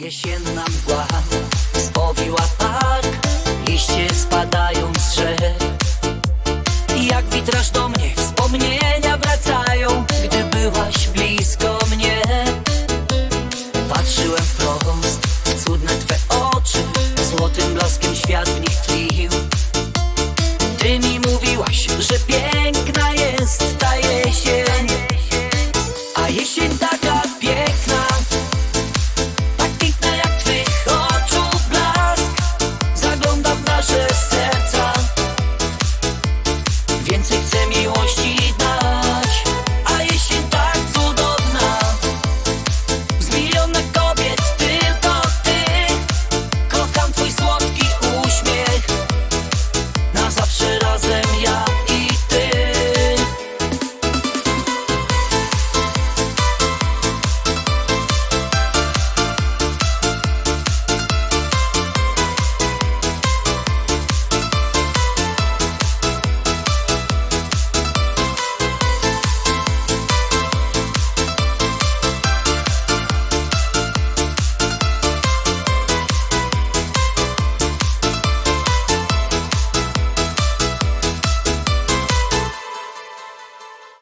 Jesienna mgła spowiła park Liście spadają z drzew. Jak witraż do mnie wspomnienia wracają Gdy byłaś blisko mnie. Patrzyłem wprost w cudne twe oczy Złotym blaskiem świat w nich tlił Ty mi mówiłaś, że piękna jest ta jesień A jesień ta and success.